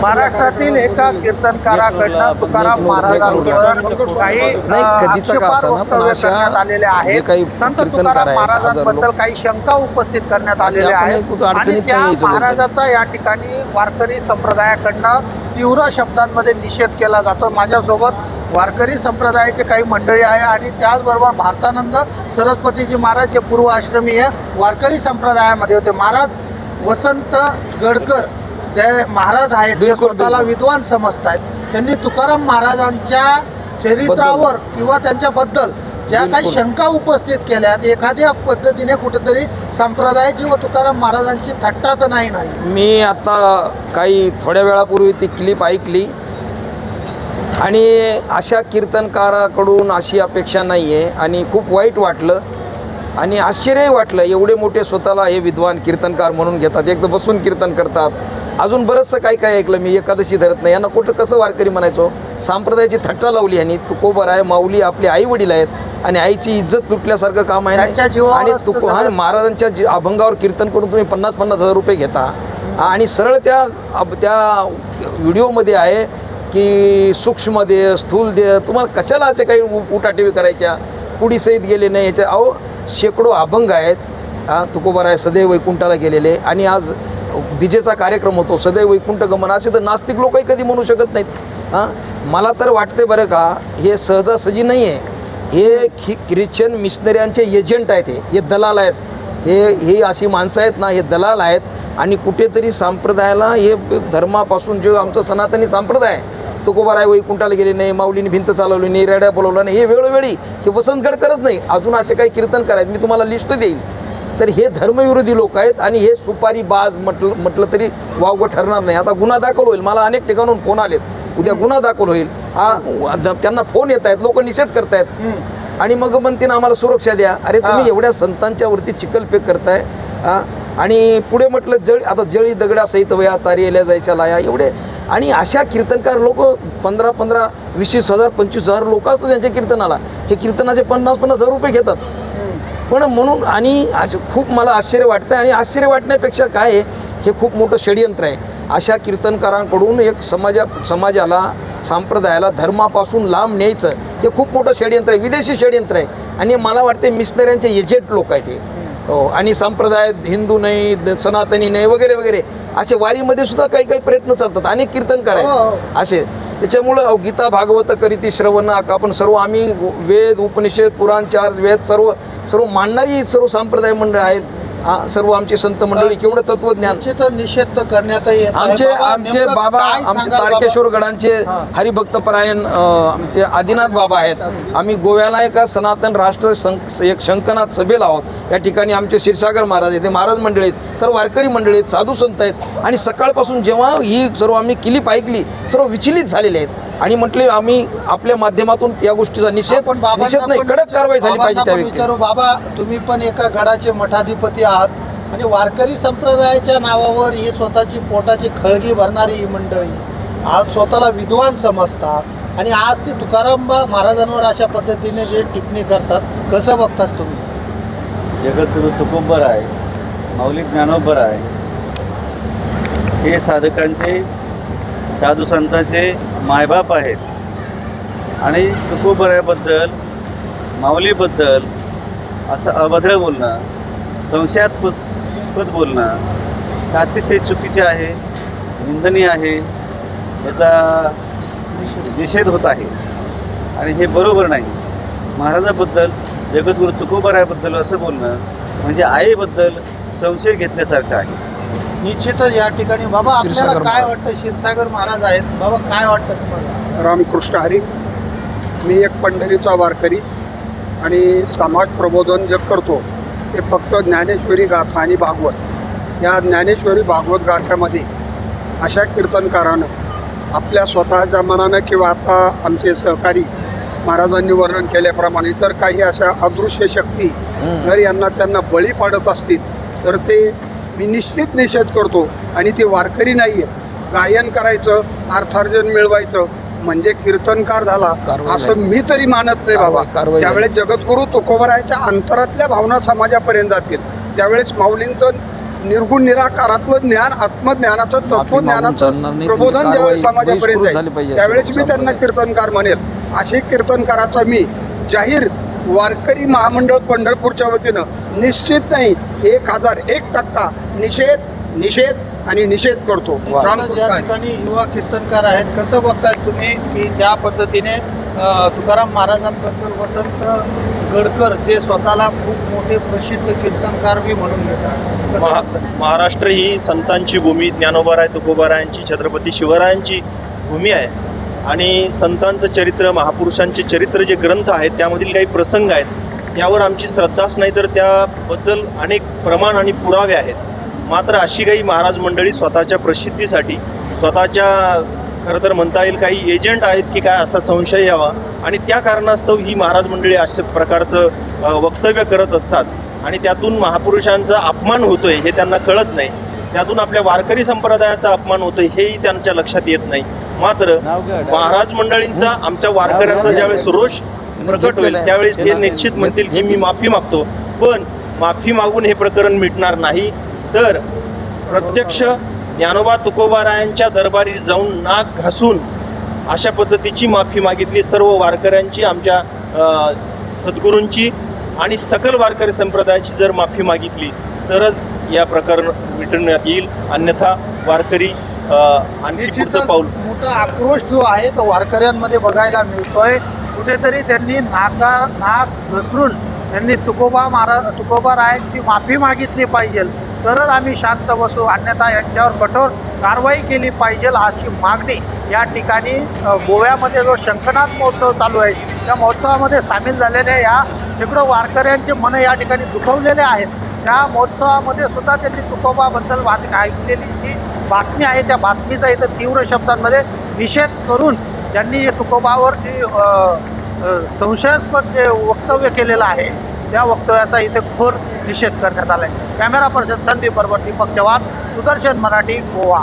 महाराष्ट्रातील एका कीर्तनकाराकडनं तुकाराम महाराजांवर काही आलेले जे आहेत काही संत तुकाराम महाराजांबद्दल काही शंका उपस्थित करण्यात आलेल्या आहेत. आणि त्या. महाराजाचा या ठिकाणी वारकरी संप्रदायाकडनं तीव्र शब्दांमध्ये निषेध केला जातो. माझ्यासोबत वारकरी संप्रदायाचे काही मंडळी आहे आणि त्याचबरोबर भारतानंद सरस्वतीजी महाराज जे पूर्व आश्रमी आहे वारकरी संप्रदायामध्ये होते. महाराज वसंत गडकर जे महाराज आहेत ते स्वतःला. विद्वान समजतायत त्यांनी तुकाराम महाराजांच्या चरित्रावर किंवा त्यांच्याबद्दल ज्या काही. शंका उपस्थित केल्यात एखाद्या पद्धतीने कुठेतरी संप्रदायाची व तुकाराम महाराजांची थट्टा तर नाही नाही मी आता काही थोड्या वेळापूर्वी ती क्लिप ऐकली आणि अशा कीर्तनकाराकडून अशी अपेक्षा नाही आहे आणि खूप वाईट वाटलं आणि आश्चर्यही वाटलं एवढे मोठे स्वतःला हे विद्वान कीर्तनकार म्हणून घेतात एकदा बसून कीर्तन करतात. अजून बरंचसं काही काय ऐकलं मी एकादशी धरत नाही. यांना कुठं कसं वारकरी म्हणायचो? संप्रदायाची थट्टा लावली ह्यांनी तुकोबर आहे माऊली आपले आई वडील आहेत आणि आईची इज्जत तुटल्यासारखं काम आहे आणि तुको हा. महाराजांच्या अभंगावर कीर्तन करून तुम्ही पन्नास पन्नास हजार रुपये घेता. आणि सरळ त्या अब- त्या व्हिडिओमध्ये आहे की सूक्ष्म दे स्थूल दे तुम्हाला कशाला असे काही उ- उठाठेवी करायच्या? कुडी सहित गेले नाही याच्या अहो शेकडो अभंग आहेत. हा आहे सदैव वैकुंठाला गेलेले. आणि आज विजेचा कार्यक्रम होतो सदैव वैकुंठ गमन. असे तर नास्तिक लोकही कधी म्हणू शकत नाहीत. हां मला तर वाटते बरं का हे सहजासहजी नाही आहे हे खि ख्रिश्चन मिशनऱ्यांचे एजंट आहेत हे दलाल आहेत. हे हे अशी माणसं आहेत ना हे दलाल आहेत. आणि कुठेतरी संप्रदायाला हे धर्मापासून जो आमचं सनातनी संप्रदाय आहे तुकोबाराय वैकुंठाला गेले नाही माऊलीने भिंत चालवली नाही रेड्या बोलवला नाही. हे वेळोवेळी हे वसंत गडकरच नाही. अजून असे काही कीर्तन करायचे. मी तुम्हाला लिस्ट देईल. तर हे धर्मविरोधी लोक आहेत आणि हे सुपारी बाज म्हटलं म्हटलं तरी वावगं ठरणार नाही. आता गुन्हा दाखल होईल. मला अनेक ठिकाणून फोन आलेत. उद्या गुन्हा दाखल होईल. हा त्यांना फोन येत आहेत. लोक निषेध करतायत. आणि मग म्हणतील आम्हाला सुरक्षा द्या. अरे तुम्ही एवढ्या संतांच्या वरती चिखलफेक करताय. आणि पुढे म्हटलं जळी आता जळी दगडा सहित वया तारियल्या जायच्या लाया. एवढे आणि अशा कीर्तनकार लोक पंधरा पंधरा वीस वीस हजार पंचवीस हजार लोक असतात त्यांच्या कीर्तनाला. हे कीर्तनाचे पन्नास पन्नास हजार रुपये घेतात. पण म्हणून आणि असं खूप मला आश्चर्य वाटतं आणि आश्चर्य वाटण्यापेक्षा काय आहे हे खूप मोठं षडयंत्र आहे. अशा कीर्तनकारांकडून एक समाजा समाजाला संप्रदायाला धर्मापासून लांब न्यायचं हे खूप मोठं षडयंत्र आहे. विदेशी षडयंत्र आहे. आणि मला वाटते मिशनऱ्यांचे एजेंट लोक आहेत ते हो आणि संप्रदाय हिंदू नाही द- सनातनी नाही वगैरे वगैरे. असे वारीमध्ये सुद्धा काही काही प्रयत्न चालतात अनेक कीर्तनकार हो, आहेत असे. त्याच्यामुळं गीता भागवत करीती श्रवण आपण सर्व आम्ही वेद उपनिषद पुराण चार वेद सर्व सर्व मांडणारी सर्व संप्रदाय मंडळ आहेत. हा, सर्व आमचे संत मंडळी केवढं तत्वज्ञान निषेध तर करण्यात. आमचे आमचे बाबा आमचे? तारकेश्वर गडांचे हा. हरिभक्तपरायण अं, आमचे आदिनाथ बाबा आहेत आम्ही गोव्याला एका सनातन राष्ट्र एक शंकनाथ सभेला आहोत या ठिकाणी आमचे क्षीरसागर महाराज ते महाराज मंडळी आहेत सर्व वारकरी मंडळी आहेत साधू संत आहेत आणि सकाळपासून जेव्हा ही सर्व आम्ही क्लिप ऐकली सर्व विचलित झालेले आहेत आणि म्हटले आम्ही आपल्या माध्यमातून या गोष्टीचा निषेध निषेध नाही पण कडक कारवाई झाली पाहिजे त्या विचारू बाबा तुम्ही पण एका गडाचे मठाधिपती आहात. आणि वारकरी संप्रदायाच्या नावावर ही स्वतःची पोटाची खळगी भरणारी ही मंडळी. आज स्वतःला विद्वान समजतात आणि आज ते तुकाराम बा- महाराजांवर अशा पद्धतीने जे टिप्पणी करतात कसं बघतात तुम्ही? जगद्गुरु तुकोबर आहे. माऊली ज्ञानोबर आहे. हे साधकांचे साधू संतांचे मायबाप आहेत. आणि तुकोबऱ्याबद्दल माऊलीबद्दल असं अभद्र बोलणं संशयास्पद बोलणं हे अतिशय चुकीचे आहे निंदनीय आहे याचा निषेध होत आहे. आणि हे बरोबर नाही. महाराजाबद्दल जगद्गुरु तुकोबाराबद्दल असं बोलणं म्हणजे आईबद्दल संशय घेतल्यासारखं आहे. निश्चितच या ठिकाणी. बाबा आपल्याला क्षीरसागर काय महाराज. वाटतं? क्षीरसागर महाराज आहेत. बाबा काय वाटतं तुम्हाला? रामकृष्ण हरी. मी एक पंढरीचा वारकरी आणि समाज प्रबोधन जे करतो. ते फक्त ज्ञानेश्वरी गाथा आणि भागवत. या ज्ञानेश्वरी भागवत गाथ्यामध्ये अशा कीर्तनकारानं आपल्या स्वतःच्या मनानं किंवा आता आमचे सहकारी महाराजांनी वर्णन केल्याप्रमाणे इतर काही अशा अदृश्य शक्ती जर यांना त्यांना बळी पाडत असतील तर ते मी निश्चित निषेध करतो आणि ते वारकरी नाही आहे गायन करायचं अर्थार्जन मिळवायचं म्हणजे कीर्तनकार झाला असं. मी तरी मानत नाही बाबा त्यावेळेस जगद्गुरु तुकोबरायाच्या अंतरातल्या भावना समाजापर्यंत जातील त्यावेळेस माऊलींचं निर्गुण निराकारातलं ज्ञान आत्मज्ञानाचं तत्वज्ञानाचं. प्रबोधन ज्यावेळेस समाजापर्यंत असं त्यावेळेस मी त्यांना. कीर्तनकार म्हणेल असे कीर्तनकाराचा मी जाहीर वारकरी महामंडळ पंढरपूरच्या वतीनं निश्चित नाही एक हजार एक टक्का निषेध निषेध आणि निषेध करतो. ठिकाणी युवा कीर्तनकार आहेत कसं बघताय तुम्ही की ज्या पद्धतीने तुकाराम महाराजांबद्दल वसंत गडकर जे स्वतःला खूप मोठे प्रसिद्ध कीर्तनकार बी म्हणून घेतात? महाराष्ट्र ही संतांची भूमी ज्ञानोबाराय तुकोबारायांची छत्रपती शिवरायांची भूमी आहे आणि संतांचं चरित्र महापुरुषांचे चरित्र जे ग्रंथ आहेत त्यामधील काही प्रसंग आहेत यावर आमची श्रद्धाच नाही तर त्याबद्दल अनेक प्रमाण आणि पुरावे आहेत. मात्र अशी काही महाराज मंडळी स्वतःच्या प्रसिद्धीसाठी स्वतःच्या खरं तर म्हणता येईल काही एजंट आहेत की काय असा संशय यावा. आणि त्या कारणास्तव ही महाराज मंडळी अशा प्रकारचं वक्तव्य करत असतात. आणि त्यातून महापुरुषांचा अपमान होतोय हे त्यांना कळत नाही. त्यातून आपल्या वारकरी संप्रदायाचा अपमान होतोय हेही त्यांच्या लक्षात येत नाही. मात्र महाराज मंडळींचा आमच्या वारकऱ्यांचा ज्यावेळेस रोष प्रकट होईल. त्यावेळेस हे निश्चित म्हणतील की मी माफी मागतो. पण माफी मागून हे प्रकरण मिटणार नाही. तर प्रत्यक्ष ज्ञानोबा तुकोबारायांच्या दरबारी जाऊन नाक घासून अशा पद्धतीची माफी मागितली सर्व वारकऱ्यांची आमच्या सद्गुरूंची आणि सकल वारकरी संप्रदायाची जर माफी मागितली तरच या प्रकरण मिटवण्यात येईल. अन्यथा वारकरी आणखी पुढचं पाऊल मोठा आक्रोश जो आहे तो वारकऱ्यांमध्ये बघायला मिळतोय. कुठेतरी त्यांनी नाका नाक घसरून त्यांनी तुकोबा महाराज तुकोबा रायांची माफी मागितली पाहिजे. तरच आम्ही शांत बसू. अन्यथा यांच्यावर कठोर कारवाई केली पाहिजे अशी मागणी या ठिकाणी गोव्यामध्ये जो शंखनाथ महोत्सव चालू आहे त्या महोत्सवामध्ये सामील झालेल्या या शेकडो वारकऱ्यांचे मन या ठिकाणी दुखवलेले आहेत. त्या महोत्सवामध्ये सुद्धा त्यांनी तुकोबाबद्दल बातमी ऐकलेली जी बातमी आहे त्या बातमीचा इथं तीव्र शब्दांमध्ये निषेध करून त्यांनी तुकोबावर जी संशयास्पद जे वक्तव्य केलेलं आहे त्या वक्तव्याचा इथे खोर निषेध करण्यात आला आहे कॅमेरा पर्सन संदीप बरोबर दीपक चव्हाण सुदर्शन मराठी गोवा.